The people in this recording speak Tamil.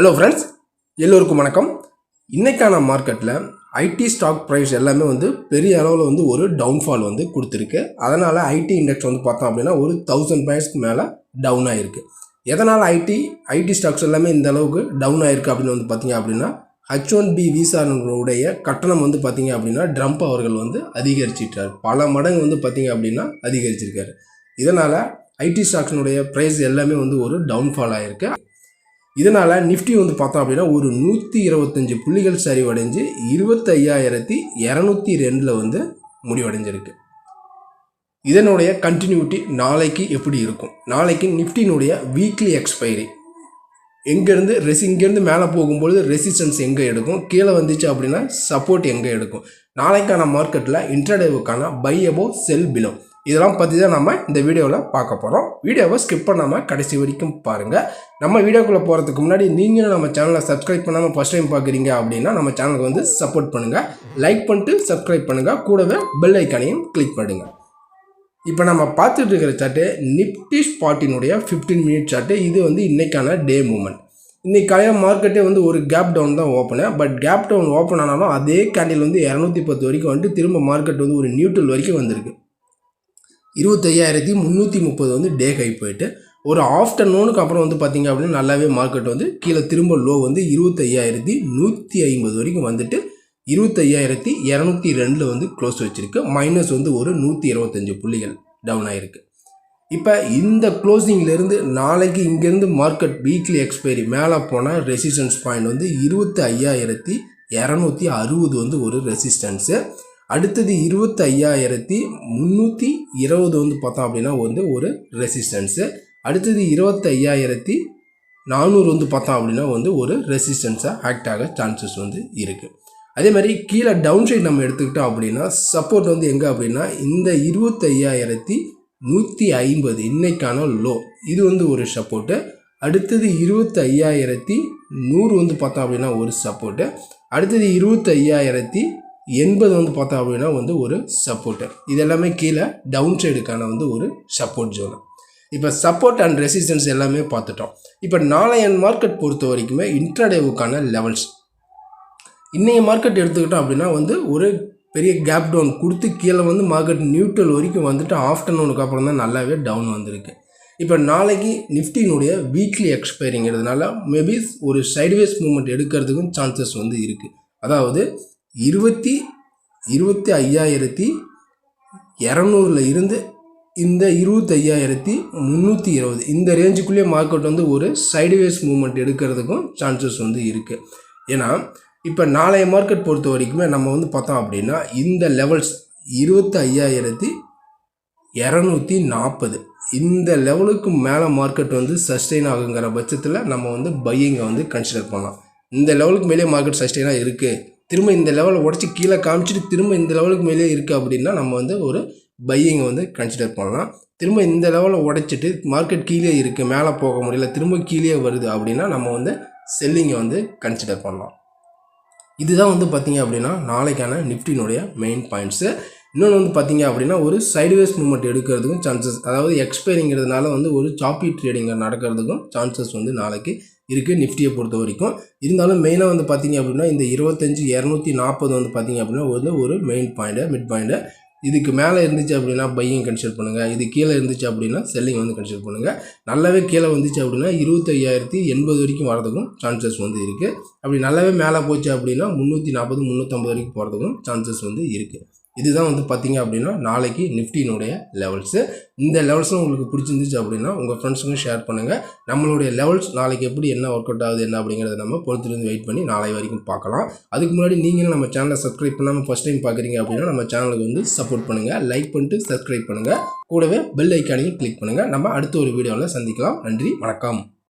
ஹலோ ஃப்ரெண்ட்ஸ் எல்லோருக்கும் வணக்கம். இன்றைக்கான மார்க்கெட்டில் ஐடி ஸ்டாக் ப்ரைஸ் எல்லாமே வந்து பெரிய அளவில் வந்து ஒரு டவுன்ஃபால் வந்து கொடுத்துருக்கு. அதனால் ஐடி இண்டெக்ஸ் வந்து பார்த்தோம் அப்படின்னா ஒரு தௌசண்ட் பாயிண்ட்ஸ்க்கு மேலே டவுன் ஆகிருக்கு எதனால் ஐடி ஐடி ஸ்டாக்ஸ் எல்லாமே இந்த அளவுக்கு டவுன் ஆயிருக்கு அப்படின்னு வந்து பார்த்தீங்க அப்படின்னா ஹச் ஒன் பி விசானுடைய கட்டணம் வந்து பார்த்தீங்க அப்படின்னா ட்ரம்ப் அவர்கள் வந்து அதிகரிச்சிட்டார். பல மடங்கு வந்து பார்த்தீங்க அப்படின்னா அதிகரிச்சிருக்காரு. இதனால் ஐடி ஸ்டாக்ஸினுடைய ப்ரைஸ் எல்லாமே வந்து ஒரு டவுன்ஃபால் ஆகிருக்கு இதனால் நிஃப்டி வந்து பார்த்தோம் அப்படின்னா ஒரு நூற்றி இருபத்தஞ்சி புள்ளிகள் சரிவடைஞ்சு இருபத்தையாயிரத்தி இரநூத்தி ரெண்டில் வந்து முடிவடைஞ்சிருக்கு. இதனுடைய கண்டினியூட்டி நாளைக்கு எப்படி இருக்கும்? நாளைக்கு நிஃப்டினுடைய வீக்லி எக்ஸ்பைரி எங்கேருந்து ரெசி இங்கேருந்து மேலே போகும்பொழுது ரெசிஸ்டன்ஸ் எங்கே எடுக்கும்? கீழே வந்துச்சு அப்படின்னா சப்போர்ட் எங்கே எடுக்கும்? நாளைக்கான மார்க்கெட்டில் இன்ட்ரடேவுக்கான பை அபோ செல் பிலோ இதெல்லாம் பற்றி தான் நம்ம இந்த வீடியோவில் பார்க்க போகிறோம் வீடியோவை ஸ்கிப் பண்ணாமல் கடைசி வரைக்கும் பாருங்கள் நம்ம வீடியோக்குள்ளே போகிறதுக்கு முன்னாடி நீங்களும் நம்ம சேனலை சப்ஸ்கிரைப் பண்ணாமல் ஃபஸ்ட் டைம் பார்க்குறீங்க அப்படின்னா நம்ம சேனலுக்கு வந்து சப்போர்ட் பண்ணுங்கள் லைக் பண்ணிட்டு சப்ஸ்கிரைப் பண்ணுங்கள் கூடவே பெல் ஐக்கானையும் கிளிக் பண்ணுங்கள் இப்போ நம்ம பார்த்துட்டு இருக்கிற சார்ட்டு நிப்டி ஸ்பாட்டினுடைய ஃபிஃப்டீன் மினிட் சார்ட்டு இது வந்து இன்றைக்கான டே மூமெண்ட் இன்றைக்கி காலையில் மார்க்கெட்டே வந்து ஒரு கேப் டவுன் தான் open but gap down open ஆனாலும் அதே கேண்டில் வந்து இரநூத்தி பத்து வரைக்கும் வந்துட்டு திரும்ப மார்க்கெட் வந்து ஒரு நியூட்ரல் வரைக்கும் வந்திருக்கு. இருபத்தையாயிரத்தி முந்நூற்றி முப்பது வந்து டே ஹை போயிட்டு ஒரு ஆஃப்டர்நூனுக்கு அப்புறம் வந்து பார்த்தீங்க அப்படின்னா நல்லாவே மார்க்கெட் வந்து கீழே திரும்ப லோ வந்து இருபத்தையாயிரத்தி நூற்றி ஐம்பது வரைக்கும் வந்துட்டு இருபத்தையாயிரத்தி இரநூத்தி ரெண்டில் வந்து க்ளோஸ் வச்சுருக்கு. மைனஸ் வந்து ஒரு நூற்றி இருபத்தஞ்சி புள்ளிகள் டவுன் ஆகிருக்கு இப்போ இந்த க்ளோசிங்லேருந்து நாளைக்கு இங்கேருந்து மார்க்கெட் வீக்லி எக்ஸ்பைரி மேலே போனால் ரெசிஸ்டன்ஸ் பாயிண்ட் வந்து இருபத்தி ஐயாயிரத்தி இரநூத்தி அறுபது வந்து ஒரு ரெசிஸ்டன்ஸு அடுத்தது இருபத்தி ஐயாயிரத்தி முந்நூற்றி இருபது வந்து பார்த்தோம் அப்படின்னா வந்து ஒரு ரெசிஸ்டன்ஸு அடுத்தது இருபத்தி ஐயாயிரத்தி நானூறு வந்து பார்த்தோம் அப்படின்னா வந்து ஒரு ரெசிஸ்டன்ஸாக ஆக்ட் ஆக சான்சஸ் வந்து இருக்குது அதே மாதிரி கீழே டவுன் சைட் நம்ம எடுத்துக்கிட்டோம் அப்படின்னா சப்போர்ட் வந்து எங்கே அப்படின்னா இந்த இருபத்தையாயிரத்தி நூற்றி ஐம்பது இன்னைக்கான லோ இது வந்து ஒரு சப்போர்ட்டு அடுத்தது இருபத்தி ஐயாயிரத்தி நூறு வந்து பார்த்தோம் அப்படின்னா ஒரு சப்போர்ட்டு அடுத்தது இருபத்தி ஐயாயிரத்தி எண்பது வந்து பார்த்தோம் அப்படின்னா வந்து ஒரு சப்போர்ட்டு இது எல்லாமே கீழே டவுன் சைடுக்கான வந்து ஒரு சப்போர்ட் ஜோனு இப்போ சப்போர்ட் அண்ட் ரெசிஸ்டன்ஸ் எல்லாமே பார்த்துட்டோம். இப்போ நாளைய மார்க்கெட் பொறுத்த வரைக்குமே இன்ட்ராடேவுக்கான லெவல்ஸ் இன்றைய மார்க்கெட் எடுத்துக்கிட்டோம் அப்படின்னா வந்து ஒரு பெரிய கேப் டவுன் கொடுத்து கீழே வந்து மார்க்கெட் நியூட்ரல் வரைக்கும் வந்துட்டு ஆஃப்டர்நூனுக்கு அப்புறம் தான் நல்லாவே டவுன் வந்திருக்கு. இப்போ நாளைக்கு நிஃப்டினுடைய வீக்லி எக்ஸ்பைரிங்கிறதுனால மேபி ஒரு சைட்வேஸ் மூமெண்ட் எடுக்கிறதுக்கும் சான்சஸ் வந்து இருக்குது அதாவது இருபத்தி இருபத்தி ஐயாயிரத்தி இரநூறுல இருந்து இந்த இருபத்தையாயிரத்தி முந்நூற்றி இருபது. இந்த ரேஞ்சுக்குள்ளேயே மார்க்கெட் வந்து ஒரு சைடுவேஸ் மூமெண்ட் எடுக்கிறதுக்கும் சான்சஸ் வந்து இருக்குது ஏன்னா இப்போ நாளைய மார்க்கெட் பொறுத்த வரைக்குமே நம்ம வந்து பார்த்தோம் அப்படின்னா இந்த லெவல்ஸ் இருபத்தி ஐயாயிரத்தி இரநூத்தி நாற்பது. இந்த லெவலுக்கு மேலே மார்க்கெட் வந்து சஸ்டெயின் ஆகுங்கிற பட்சத்தில் நம்ம வந்து பையிங்கை வந்து கன்சிடர் பண்ணலாம். இந்த லெவலுக்கு மேலே மார்க்கெட் சஸ்டெயினாக இருக்குது திரும்ப இந்த லெவலை உடச்சி கீழே காமிச்சிட்டு திரும்ப இந்த லெவலுக்கு மேலே இருக்குது அப்படின்னா நம்ம வந்து ஒரு பையிங்கை வந்து கன்சிடர் பண்ணலாம். திரும்ப இந்த லெவலை உடைச்சிட்டு மார்க்கெட் கீழே இருக்குது மேலே போக முடியல திரும்ப கீழே வருது அப்படின்னா நம்ம வந்து செல்லிங்கை வந்து கன்சிடர் பண்ணலாம். இதுதான் வந்து பார்த்தீங்க அப்படின்னா நாளைக்கான நிஃப்டினுடைய மெயின் பாயிண்ட்ஸு இன்னொன்று வந்து பார்த்தீங்க அப்படின்னா ஒரு சைடுவேஸ் மூமெண்ட் எடுக்கிறதுக்கும் சான்சஸ் அதாவது எக்ஸ்பைரிங்கிறதுனால வந்து ஒரு சாப்பி ட்ரேடிங் நடக்கிறதுக்கும் சான்சஸ் வந்து நாளைக்கு இருக்குது நிஃப்டியை பொறுத்த வரைக்கும். இருந்தாலும் மெயினாக வந்து பார்த்தீங்க அப்படின்னா இந்த இருபத்தஞ்சி இரநூத்தி நாற்பது வந்து பார்த்தீங்க அப்படின்னா வந்து ஒரு மெயின் பாயிண்ட்டு மிட் பாயிண்ட்டு இதுக்கு மேலே இருந்துச்சு அப்படின்னா பையிங் கன்சிடர் பண்ணுங்கள் இது கீழே இருந்துச்சு அப்படின்னா செல்லிங் வந்து கன்சிடர் பண்ணுங்கள் நல்லாவே கீழே வந்துச்சு அப்படின்னா இருபத்தையாயிரத்தி எண்பது வரைக்கும் வரதுக்கும் சான்சஸ் வந்து இருக்குது அப்படி நல்லாவே மேலே போச்சு அப்படின்னா முந்நூற்றி நாற்பது முந்நூற்றம்பது வரைக்கும் போகிறதுக்கும் சான்சஸ் வந்து இருக்குது இதுதான் வந்து பார்த்தீங்க அப்படின்னா நாளைக்கு நிஃப்டினுடைய லெவல்ஸு இந்த லெவல்ஸும் உங்களுக்கு பிடிச்சிருந்துச்சு அப்படின்னா உங்கள் ஃப்ரெண்ட்ஸுக்கும் ஷேர் பண்ணுங்கள் நம்மளுடைய லெவல்ஸ் நாளைக்கு எப்படி என்ன ஒர்க் அவுட் ஆகுது என்ன அப்படிங்கிறத நம்ம பொறுத்திருந்து வெயிட் பண்ணி நாளை வரைக்கும் பார்க்கலாம். அதுக்கு முன்னாடி நீங்களும் நம்ம சேனலை சப்ஸ்கிரைப் பண்ணாமல் ஃபஸ்ட் டைம் பார்க்குறீங்க அப்படின்னா நம்ம சேனலுக்கு வந்து சப்போர்ட் பண்ணுங்கள் லைக் பண்ணிட்டு சப்ஸ்கிரைப் பண்ணுங்கள் கூடவே பெல் ஐக்கானையும் கிளிக் பண்ணுங்கள் நம்ம அடுத்த ஒரு வீடியோவில் சந்திக்கலாம். நன்றி வணக்கம்.